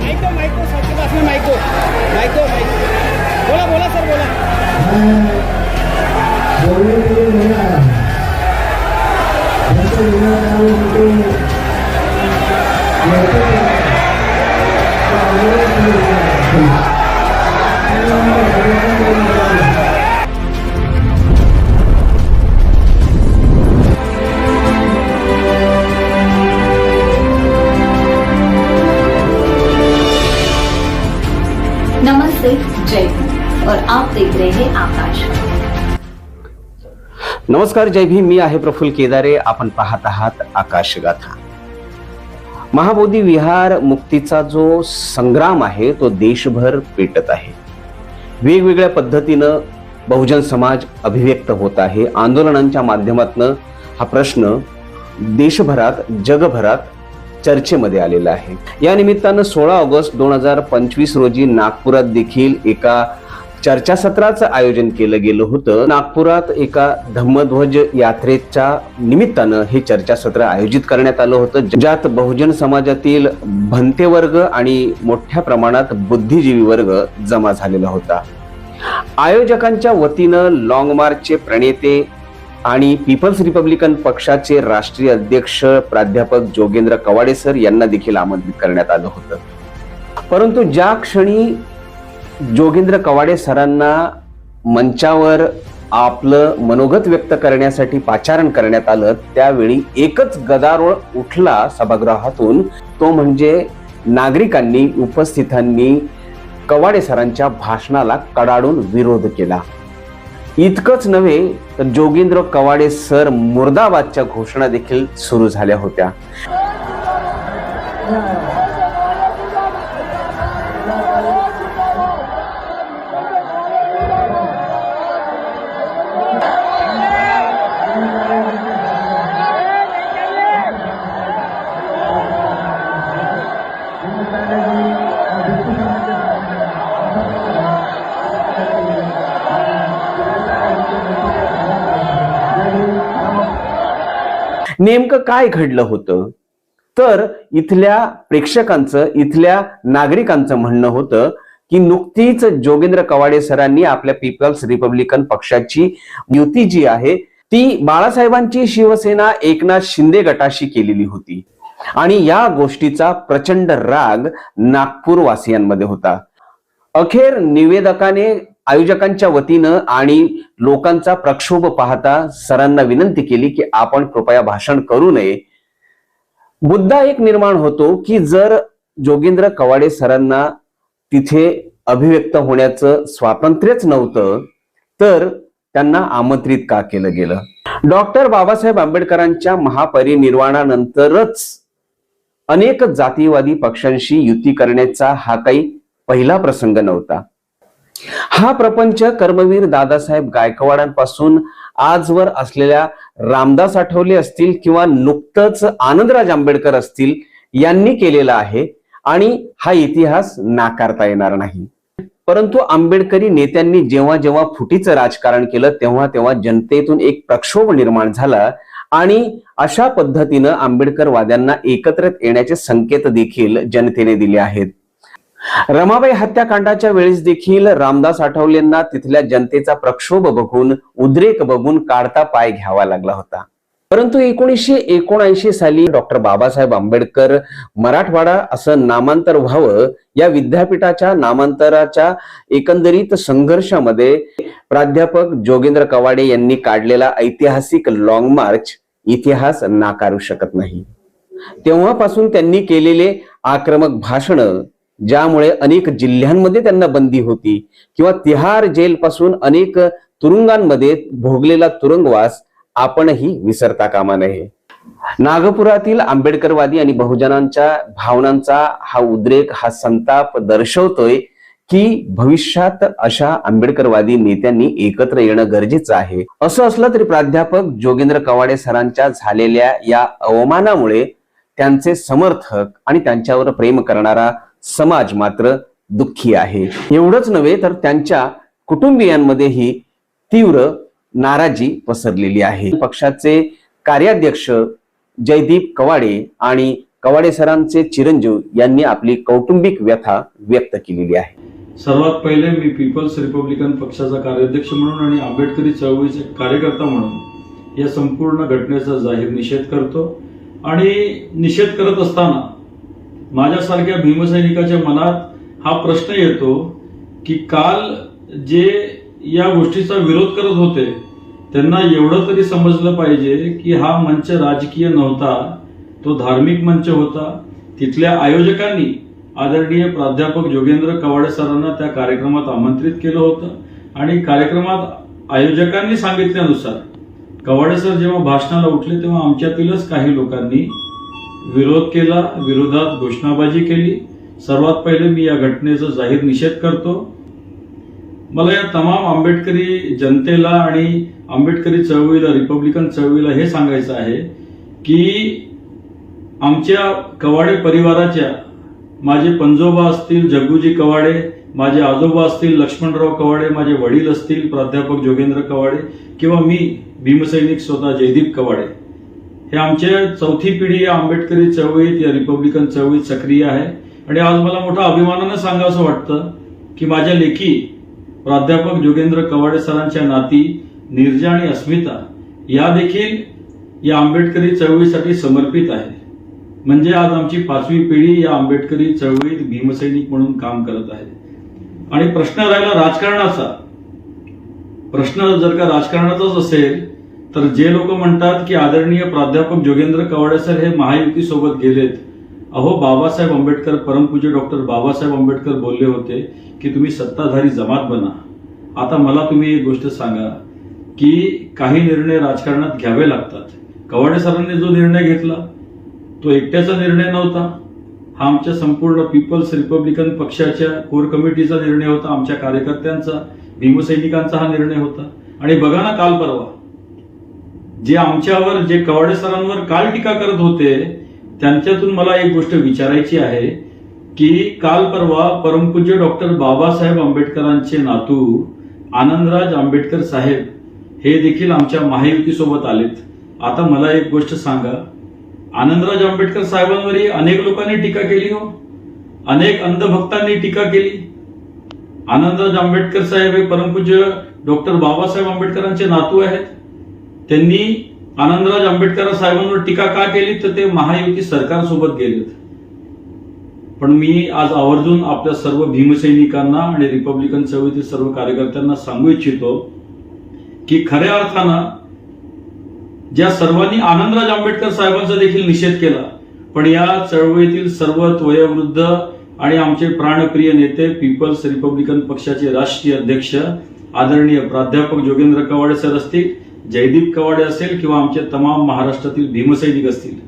माईको माईको माईको. बोला बोला सर बोला. मेरा जैसे मेरा नाम जय और आप देख रहे हैं आकाश। नमस्कार जय भीम। मी आहे प्रफुल्ल केदारे. आपण पाहत आहात आकाशगाथा. महाबोधी विहार मुक्तीचा जो संग्राम आहे तो देशभर पेटत आहे. वेगवेगळ्या पद्धतीनं बहुजन समाज अभिव्यक्त होत आहे. आंदोलनांच्या माध्यमातून हा प्रश्न देशभरात जगभरात चर्चेमध्ये आलेला आहे. या निमित्तानं सोळा ऑगस्ट दोन हजार पंचवीस रोजी नागपुरात देखील एका चर्चासत्राचं आयोजन केलं गेलं होतं. नागपुरात एका धम्मध्वज यात्रेच्या निमित्तानं हे चर्चासत्र आयोजित करण्यात आलं होतं. ज्यात बहुजन समाजातील भंते वर्ग आणि मोठ्या प्रमाणात बुद्धिजीवी वर्ग जमा झालेला होता. आयोजकांच्या वतीनं लॉंग मार्चचे प्रणेते आणि पीपल्स रिपब्लिकन पक्षाचे राष्ट्रीय अध्यक्ष प्राध्यापक जोगेंद्र कवाडे सर यांना देखील आमंत्रित करण्यात आलं होतं. परंतु ज्या क्षणी जोगेंद्र कवाडे सरांना मंचावर आपलं मनोगत व्यक्त करण्यासाठी पाचारण करण्यात आलं त्यावेळी एकच गदारोळ उठला सभागृहातून. तो म्हणजे नागरिकांनी उपस्थितांनी कवाडे सरांच्या भाषणाला कडाडून विरोध केला. इतकंच नव्हे तर जोगेंद्र कवाडे सर मुर्दाबादच्या घोषणा देखील सुरू झाल्या होत्या. नेमकं काय घडलं होतं? तर इथल्या प्रेक्षकांचं इथल्या नागरिकांचं म्हणणं होतं की नुकतीच जोगेंद्र कवाडे सरांनी आपल्या पीपल्स रिपब्लिकन पक्षाची युती जी आहे ती बाळासाहेबांची शिवसेना एकनाथ शिंदे गटाशी केलेली होती. आणि या गोष्टीचा प्रचंड राग नागपूरवासियांमध्ये होता. अखेर निवेदकाने आयोजकांच्या वतीनं आणि लोकांचा प्रक्षोभ पाहता सरांना विनंती केली की आपण कृपया भाषण करू नये. मुद्दा एक निर्माण होतो की जर जोगेंद्र कवाडे सरांना तिथे अभिव्यक्त होण्याचं स्वातंत्र्यच नव्हतं तर त्यांना आमंत्रित का केलं गेलं? डॉक्टर बाबासाहेब आंबेडकरांच्या महापरिनिर्वाणानंतरच अनेक जातीवादी पक्षांशी युती करण्याचा हा काही पहिला प्रसंग नव्हता. हा प्रपंच कर्मवीर दादासाहेब गायकवाडांपासून आजवर असलेल्या रामदास आठवले असतील किंवा नुकतंच आनंदराज आंबेडकर असतील यांनी केलेला आहे आणि हा इतिहास नाकारता येणार नाही. परंतु आंबेडकरी नेत्यांनी जेव्हा जेव्हा फुटीचं राजकारण केलं तेव्हा तेव्हा जनतेतून एक प्रक्षोभ निर्माण झाला आणि अशा पद्धतीनं आंबेडकरवाद्यांना एकत्रित येण्याचे संकेत देखील जनतेने दिले आहेत. रमाबाई हत्याकांडाच्या वेळेस देखील रामदास आठवलेंना तिथल्या जनतेचा प्रक्षोभ बघून उद्रेक बघून काढता पाय घ्यावा लागला होता. परंतु एकोणीसशे एकोणऐंशी साली डॉक्टर बाबासाहेब आंबेडकर मराठवाडा असं नामांतर व्हावं या विद्यापीठाच्या नामांतराच्या एकंदरीत संघर्षामध्ये प्राध्यापक जोगेंद्र कवाडे यांनी काढलेला ऐतिहासिक लॉंग मार्च इतिहास नाकारू शकत नाही. तेव्हापासून त्यांनी केलेले आक्रमक भाषण ज्यामुळे अनेक जिल्ह्यांमध्ये त्यांना बंदी होती. किंवा तिहार जेल पासून अनेक तुरुंगांमध्ये भोगलेला तुरुंगवास आपणही विसरता कामा नये. नागपुरातील आंबेडकरवादी आणि बहुजनांच्या भावनांचा हा उद्रेक हा संताप दर्शवतोय की भविष्यात अशा आंबेडकरवादी नेत्यांनी एकत्र येणं गरजेचं आहे. असं असलं तरी प्राध्यापक जोगेंद्र कवाडे सरांच्या झालेल्या या अवमानामुळे त्यांचे समर्थक आणि त्यांच्यावर प्रेम करणारा समाज मात्र दुःखी आहे. एवढंच नव्हे तर त्यांच्या कुटुंबियांमध्येही तीव्र नाराजी पसरलेली आहे. पक्षाचे कार्याध्यक्ष जयदीप कवाडे आणि कवाडे सरांचे चिरंजीव यांनी आपली कौटुंबिक व्यथा व्यक्त केलेली आहे. सर्वात पहिले मी पीपल्स रिपब्लिकन पक्षाचा कार्याध्यक्ष म्हणून आणि आंबेडकरी चळवळीचे कार्यकर्ता म्हणून या संपूर्ण घटनेचा जाहीर निषेध करतो. आणि निषेध करत असताना माझ्यासारख्या भीमसैनिकाच्या मनात हा प्रश्न येतो की काल जे या गोष्टीचा विरोध करत होते त्यांना एवढं तरी समजलं पाहिजे की हा मंच राजकीय नव्हता तो धार्मिक मंच होता. तिथल्या आयोजकांनी आदरणीय प्राध्यापक जोगेंद्र कवाडे सरांना त्या कार्यक्रमात आमंत्रित केलं होतं आणि कार्यक्रमात आयोजकांनी सांगितल्यानुसार कवाडे सर जेव्हा भाषणाला उठले तेव्हा आमच्यातीलच काही लोकांनी विरोध केला विरोधात घोषणाबाजी केली. सर्वात पहिले मी या घटनेचा जाहीर निषेध करतो. मला या तमाम आंबेडकरी जनतेला आणि आंबेडकरी चळवळीला रिपब्लिकन चळवळीला हे सांगायचं आहे की आमच्या कवाडे परिवाराच्या माझे पंजोबा असतील जग्गूजी कवाडे माझे आजोबा असतील लक्ष्मणराव कवाडे माझे वडील असतील प्राध्यापक जोगेंद्र कवाडे किंवा मी भीमसैनिक स्वतः जयदीप कवाडे. हे आमचे चौथी पिढी या आंबेडकरी चळवळीत या रिपब्लिकन चळवळीत सक्रिय आहे. आणि आज मला मोठा अभिमानानं सांगावं वाटतं की माझ्या लेखी प्राध्यापक जोगेंद्र कवाडे सरांच्या नाती निर्जा आणि अस्मिता या देखील या आंबेडकरी चळवळीसाठी समर्पित आहे म्हणजे आज आमची पाचवी पिढी या आंबेडकरी चळवळीत भीमसैनिक म्हणून काम करत आहे. आणि प्रश्न राहिला राजकारणाचा. प्रश्न जर का राजकारणाचाच असेल तर जे लोक म्हणतात की आदरणीय प्राध्यापक जोगेंद्र कवाडे सर हे महायुती सोबत गेलेत अहो बाबासाहेब आंबेडकर परमपूज्य डॉक्टर बाबासाहेब आंबेडकर बोलले होते की तुम्ही सत्ताधारी जमात बना. आता मला तुम्ही एक गोष्ट सांगा की काही निर्णय राजकारणात घ्यावे लागतात. कवाडे सरांनी जो निर्णय घेतला तो एकट्याचा निर्णय नव्हता. हा आमच्या संपूर्ण पीपल्स रिपब्लिकन पक्षाच्या कोर कमिटीचा निर्णय होता आमच्या कार्यकर्त्यांचा भीमसैनिकांचा हा निर्णय होता. आणि बघा ना काल परवा जे आमच्यावर जे कवाडे सरांवर काल टीका करत होते त्यांच्यातून मला एक गोष्ट विचारायची आहे की काल परवा परमपूज्य डॉक्टर बाबासाहेब आंबेडकरांचे नातू आनंदराज आंबेडकर साहेब हे देखील आमच्या महायुतीसोबत आलेत. आता मला एक गोष्ट सांगा. आनंदराज आंबेडकर साहेबांवरही अनेक लोकांनी टीका केली हो. अनेक अंधभक्तांनी टीका केली. आनंदराज आंबेडकर साहेब हे परमपूज्य डॉक्टर बाबासाहेब आंबेडकरांचे नातू आहेत. त्यांनी आनंदराज आंबेडकर साहेबांवर टीका का केली? तर ते महायुती सरकारसोबत गेलेत पण मी आज आवर्जून आपल्या सर्व भीमसैनिकांना आणि रिपब्लिकन चळवळीतील सर्व कार्यकर्त्यांना सांगू इच्छितो की खऱ्या अर्थानं ज्या सर्वांनी आनंदराज आंबेडकर साहेबांचा देखील निषेध केला पण या चळवळीतील सर्व वयोवृद्ध आणि आमचे प्राणप्रिय नेते पीपल्स रिपब्लिकन पक्षाचे राष्ट्रीय अध्यक्ष आदरणीय प्राध्यापक जोगेंद्र कवाडे सर असतील जयदीप कवाडे असेल किंवा आमचे तमाम महाराष्ट्रातील भीमसैनिक असतील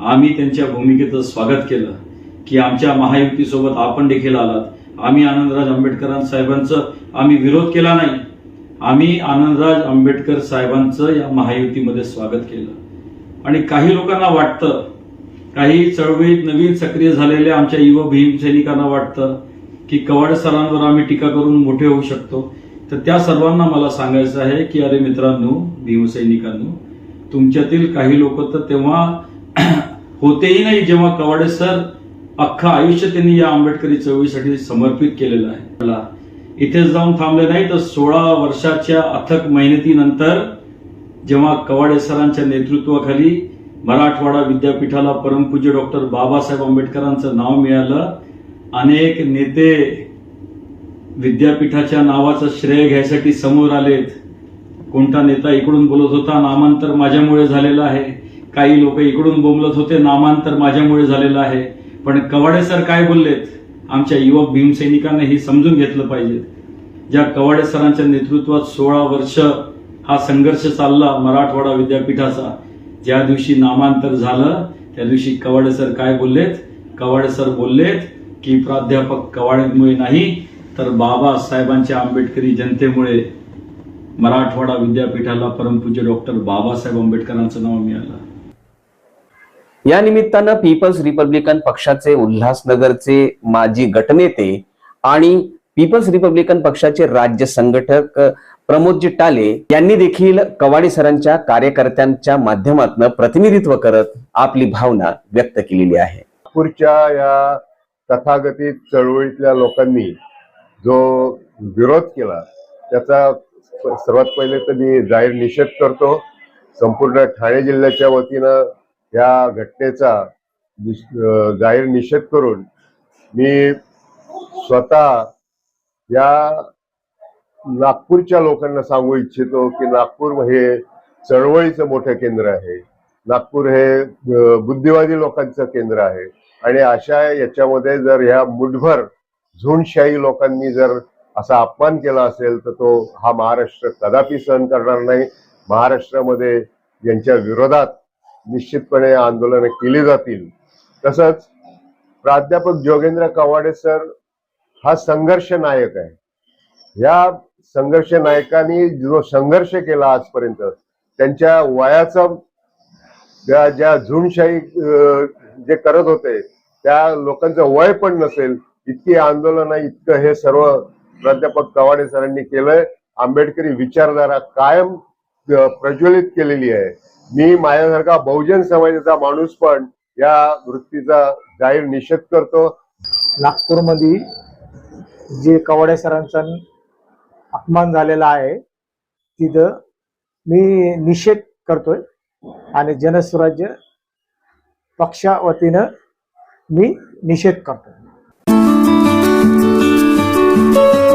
आम्ही त्यांच्या भूमिकेचं स्वागत केलं की आमच्या महायुतीसोबत आपण देखील आलात. आम्ही आनंदराज आंबेडकर साहेबांचं आम्ही विरोध केला नाही. आम्ही आनंदराज आंबेडकर साहेबांचं या महायुतीमध्ये स्वागत केलं. आणि काही लोकांना वाटतं काही चळवळीत नवीन सक्रिय झालेल्या आमच्या युवा भीमसैनिकांना वाटतं की कवाड सरांवर आम्ही टीका करून मोठे होऊ शकतो. तर त्या सर्वांना मला सांगायचं आहे की अरे मित्रांनो भीमसैनिकांनो तुमच्यातील काही लोक तर तेव्हा होतेही नाही जेव्हा कवाडे सर अख्खं आयुष्य त्यांनी या आंबेडकरी चळवळीसाठी समर्पित केलेलं आहे. मला इथेच जाऊन थांबले नाही तर सोळा वर्षाच्या अथक मेहनतीनंतर जेव्हा कवाडे सरांच्या नेतृत्वाखाली मराठवाडा विद्यापीठाला परमपूज्य डॉक्टर बाबासाहेब आंबेडकरांचं नाव मिळालं अनेक नेते विद्यापीठाच्या नावाचं श्रेय घ्यायसाठी समोर आलेत. कोणता नेता इकडून बोलत होता? नामांतर माझ्यामुळे झालेलं आहे. काही लोक इकडून बोलत होते नामांतर माझ्यामुळे झालेलं आहे. पण कवाडे सर काय बोललेत? आमच्या युवक भीमसैनिकांना हे समजून घेतलं पाहिजे. ज्या कवाडे सरांच्या नेतृत्वात सोळा वर्ष हा संघर्ष चालला मराठवाडा विद्यापीठाचा ज्या दिवशी नामांतर झालं त्या दिवशी कवाडे सर काय बोललेत? कवाडे सर बोललेत की प्राध्यापक कवाडेमुळे नाही तर बाबासाहेबांच्या आंबेडकरी जनतेमुळे मराठवाडा विद्यापीठाला परमपूज्य डॉक्टर बाबासाहेब आंबेडकरांचं नाव मिळालं. या निमित्तानं पीपल्स रिपब्लिकन पक्षाचे उल्हासनगरचे माजी गटनेते आणि पीपल्स रिपब्लिकन पक्षाचे राज्य संघटक प्रमोदजी टाले यांनी देखील कवाडे सरांच्या कार्यकर्त्यांच्या माध्यमातून प्रतिनिधित्व करत आपली भावना व्यक्त केलेली आहे. नागपूरच्या या तथागतित चळवळीतल्या लोकांनी जो विरोध केला त्याचा सर्वात पहिले तर मी जाहीर निषेध करतो. संपूर्ण ठाणे जिल्ह्याच्या वतीनं या घटनेचा निष- जाहीर निषेध करून मी स्वतः या नागपूरच्या लोकांना सांगू इच्छितो की नागपूर हे चळवळीचं मोठं केंद्र आहे. नागपूर हे बुद्धिवादी लोकांचं केंद्र आहे. आणि अशा याच्यामध्ये जर ह्या मुठभर झुंडशाही लोकांनी जर असा अपमान केला असेल तर तो हा महाराष्ट्र कदापि सहन करणार नाही. महाराष्ट्रामध्ये यांच्या विरोधात निश्चितपणे आंदोलनं केली जातील. तसंच प्राध्यापक जोगेंद्र कवाडे सर हा संघर्ष नायक आहे. या संघर्ष नायकांनी जो संघर्ष केला आजपर्यंत त्यांच्या वयाचा ज्या ज्या झुंडशाही जे करत होते त्या लोकांचं वय पण नसेल इतकी आंदोलन इतकं हे सर्व प्राध्यापक कवाडे सरांनी केलंय. आंबेडकरी विचारधारा कायम प्रज्वलित केलेली आहे. मी माझ्यासारखा बहुजन समाजाचा माणूस पण या वृत्तीचा जाहीर निषेध करतो. नागपूरमध्ये जे कवाडे सरांचा अपमान झालेला आहे तिथं मी निषेध करतोय आणि जनस्वराज्य पक्षा वतीनं मी निषेध करतो Thank you.